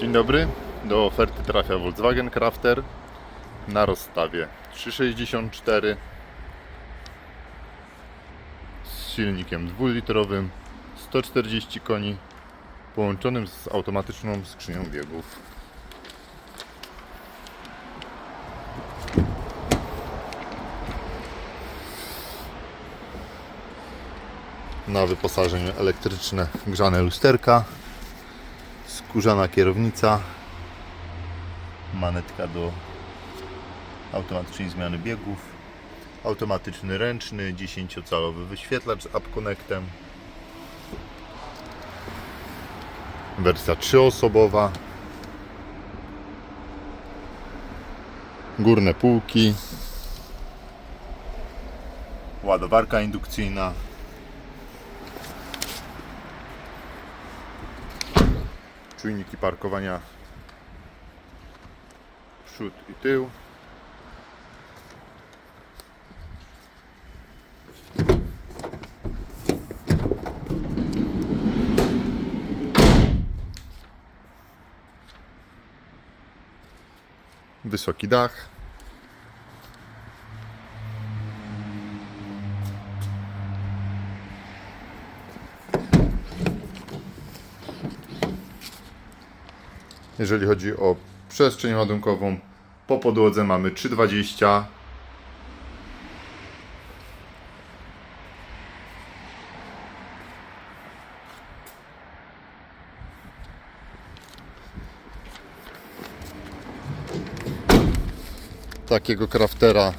Dzień dobry. Do oferty trafia Volkswagen Crafter na rozstawie 364 z silnikiem dwulitrowym 140 koni połączonym z automatyczną skrzynią biegów. Na wyposażeniu elektryczne grzane lusterka skórzana kierownica, manetka do automatycznej zmiany biegów, automatyczny ręczny, 10-calowy wyświetlacz z App wersja trzyosobowa, górne półki, ładowarka indukcyjna, czujniki parkowania przód i tył. Wysoki dach. Jeżeli chodzi o przestrzeń ładunkową, po podłodze mamy 320. Takiego kraftera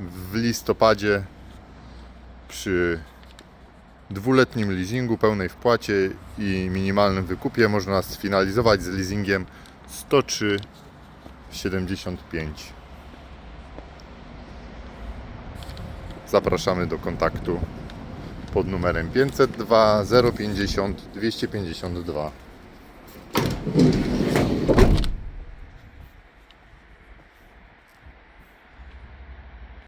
w listopadzie przy dwuletnim leasingu, pełnej wpłacie i minimalnym wykupie można sfinalizować z leasingiem 103,75. Zapraszamy do kontaktu pod numerem 502 050 252.